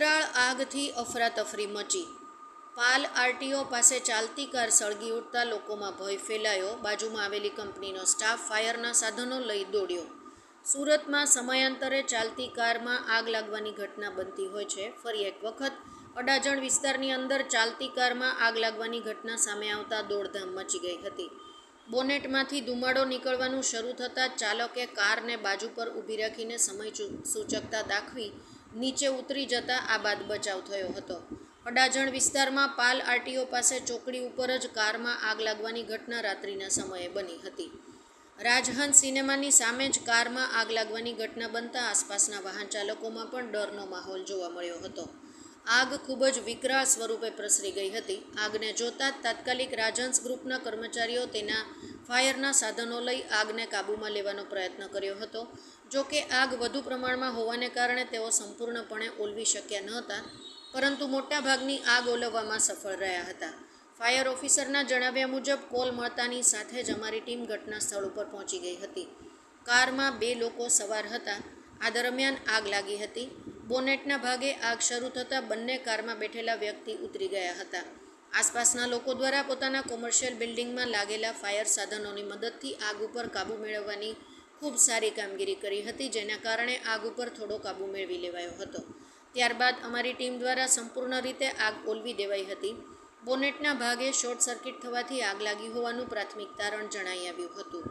આગથી અફરાતફરી મચી. પાલ આરટીઓ પાસે ચાલતી કાર સળગી ઉઠતા લોકોમાં ભય ફેલાયો. બાજુમાં આવેલી કંપનીનો સ્ટાફ ફાયરના સાધનો લઈ દોડ્યો. સુરતમાં સમયાંતરે ચાલતી કારમાં આગ લાગવાની ઘટના બનતી હોય છે. ફરી એક વખત અડાજણ વિસ્તારની અંદર ચાલતી કારમાં આગ લાગવાની ઘટના સામે આવતા દોડધામ મચી ગઈ હતી. બોનેટમાંથી ધુમાડો નીકળવાનું શરૂ થતાં ચાલકે કારને બાજુ પર ઊભી રાખીને સમય સૂચકતા દાખવી નીચે ઉતરી જતા આ બાદ બચાવ થયો હતો. અડાજણ વિસ્તારમાં પાલ આરટીઓ પાસે ચોકડી ઉપર જ કારમાં આગ લાગવાની ઘટના રાત્રિના સમયે બની હતી. રાજહંસ સિનેમાની સામે જ કારમાં આગ લાગવાની ઘટના બનતા આસપાસના વાહન ચાલકોમાં પણ ડરનો માહોલ જોવા મળ્યો હતો. આગ ખૂબ જ વિકરાળ સ્વરૂપે પ્રસરી ગઈ હતી. આગને જોતાં જ તાત્કાલિક રાજહંસ ગ્રુપના કર્મચારીઓ તેના ફાયરના સાધનો લઈ આગને કાબૂમાં લેવાનો પ્રયત્ન કર્યો હતો. જો કે આગ વધુ પ્રમાણમાં હોવાને કારણે તેઓ સંપૂર્ણપણે ઓલવી શક્યા ન હતા, પરંતુ મોટાભાગની આગ ઓલવવામાં સફળ રહ્યા હતા. ફાયર ઓફિસરના જણાવ્યા મુજબ, કોલ મળતાની સાથે જ અમારી ટીમ ઘટના સ્થળ ઉપર પહોંચી ગઈ હતી. કારમાં બે લોકો સવાર હતા. આ દરમિયાન આગ લાગી હતી. બોનેટના ભાગે આગ શરૂ થતાં બંને કારમાં બેઠેલા વ્યક્તિ ઉતરી ગયા હતા. આસપાસના લોકો દ્વારા પોતાના કોમર્શિયલ બિલ્ડિંગમાં લાગેલા ફાયર સાધનોની મદદથી આગ ઉપર કાબૂ મેળવવાની ખૂબ સારી કામગીરી કરી હતી, જેના કારણે આગ ઉપર થોડો કાબૂ મેળવી લેવાયો હતો. ત્યારબાદ અમારી ટીમ દ્વારા સંપૂર્ણ રીતે આગ ઓલવી દેવાઈ હતી. બોનેટના ભાગે શોર્ટ સર્કિટ થવાથી આગ લાગી હોવાનું પ્રાથમિક તારણ જણાઈ આવ્યું હતું.